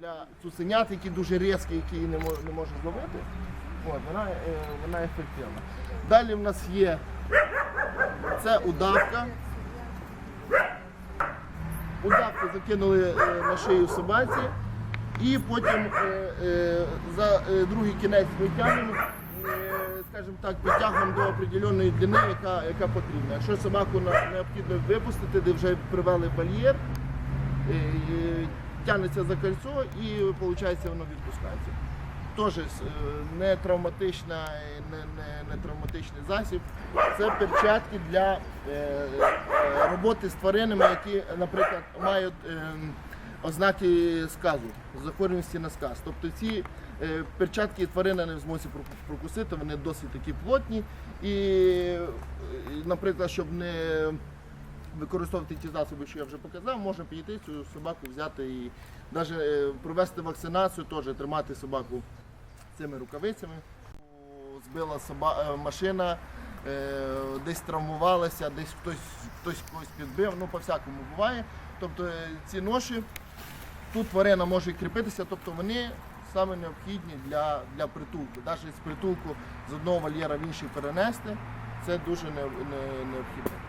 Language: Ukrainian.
для цуценят, які дуже різкі, які її не, не може зловити. От, вона, е, вона ефективна. Далі в нас є це удавка. Удавку закинули е, на шию собаці. І потім е, за другий кінець витягнемо, е, скажімо так, підтягуємо до определеної длини, яка, яка потрібна. Якщо собаку необхідно випустити, де вже привели вольєр, тягнеться за кольцо і виходить, воно відпускається. Теж е, не не, не, не травматичний засіб. Це перчатки для е, е, роботи з тваринами, які, наприклад, мають е, ознаки сказу, захворюваності на сказ. Тобто ці е, перчатки тварина не в змозі прокусити, вони досить такі плотні. І, наприклад, щоб не використовувати ті засоби, що я вже показав, можна підійти цю собаку взяти і навіть провести вакцинацію, теж тримати собаку цими рукавицями. Збила соба... е, машина, е, десь травмувалася, десь хтось, хтось когось підбив, ну по-всякому буває. Тобто е, ці ноші, тут тварина може кріпитися, тобто вони саме необхідні для, для притулку. Навіть з притулку з одного вольєра в інший перенести, це дуже не, не, необхідно.